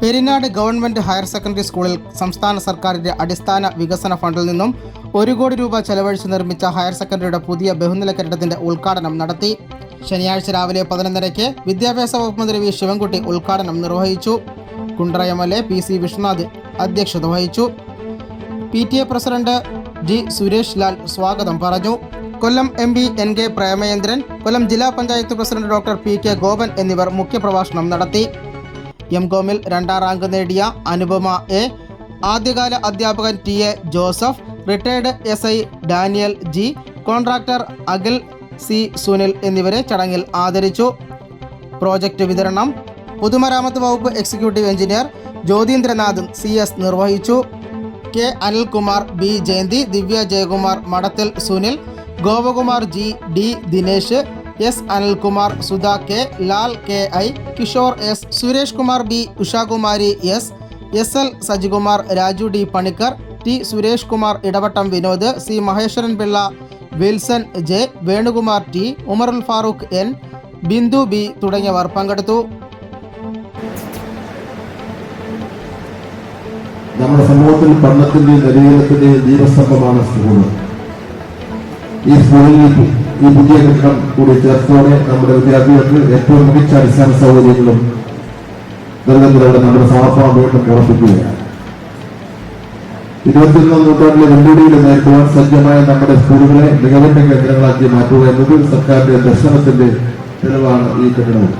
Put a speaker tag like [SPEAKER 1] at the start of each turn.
[SPEAKER 1] Perinad government higher secondary സ്കൂളിൽ സംസ്ഥാന സർക്കാരിന്റെ അടിസ്ഥാന വികസന ഫണ്ടിൽ നിന്നും ഒരു കോടി രൂപ ചെലവഴിച്ച് നിർമ്മിച്ച ഹയർ സെക്കൻഡറിയുടെ പുതിയ ബഹുനില കെട്ടിടത്തിന്റെ ഉദ്ഘാടനം നടത്തി. ശനിയാഴ്ച രാവിലെ പതിനൊന്നരയ്ക്ക് വിദ്യാഭ്യാസ വകുപ്പ് മന്ത്രി വി ശിവൻകുട്ടി ഉദ്ഘാടനം നിർവഹിച്ചു. Kundara M L A P C Viswanath അധ്യക്ഷത വഹിച്ചു. P T A president G Suresh Lal സ്വാഗതം പറഞ്ഞു. Kollam M P N K Premendran Kollam ജില്ലാ panchayat president doctor P K Gopan എന്നിവർ മുഖ്യപ്രഭാഷണം നടത്തി. എം കോമിൽ രണ്ടാം റാങ്ക് നേടിയ അനുപമ എ ആദ്യകാല അധ്യാപകൻ T A Joseph retired S I Daniel G contractor Akhil C Sunil എന്നിവരെ ചടങ്ങിൽ ആദരിച്ചു. പ്രോജക്റ്റ് വിതരണം പൊതുമരാമത്ത് വകുപ്പ് എക്സിക്യൂട്ടീവ് എഞ്ചിനീയർ ജ്യോതീന്ദ്രനാഥും സി എസ് നിർവഹിച്ചു. K Anilkumar B Jayanthi Divya Jayakumar Madathil Sunil Gopakumar G D Dinesh S Anilkumar Sudha K Lal K I Kishore S Suresh Kumar B Ushakumari S S L Sajikumar Raju D Panicker T Suresh Kumar Edavattom Vinod C Maheswaran Pillai Wilson J Venukumar T Umarul Farooq N Bindu B തുടങ്ങിയവർ പങ്കെടുത്തു.
[SPEAKER 2] നമ്മുടെ സമൂഹത്തിൽ പഠനത്തിന്റെയും നവീകരണത്തിന്റെയും ദീപസ്തംഭമാണ് school ഈ സ്കൂളിൽ ഈ- പുതിയ കെട്ടിടം കൂടി ചേർത്തോടെ നമ്മുടെ വിദ്യാർത്ഥികൾക്ക് ഏറ്റവും മികച്ച അടിസ്ഥാന സൗകര്യങ്ങളും ദുരിതത്തിലൂടെ നമ്മുടെ സമർപ്പണം വീണ്ടും ഉറപ്പിക്കുകയാണ്. ഇരുപത്തിയൊന്നാം നൂറ്റാണ്ടിലെ വെല്ലുവിളികൾ നേരിടുവാൻ സജ്ജമായ നമ്മുടെ സ്കൂളുകളെ മികവിന്റെ കേന്ദ്രങ്ങളാക്കി മാറ്റുക എന്നത് സർക്കാരിന്റെ ദർശനത്തിന്റെ തെളിവാണ് ഈ കെട്ടിടവും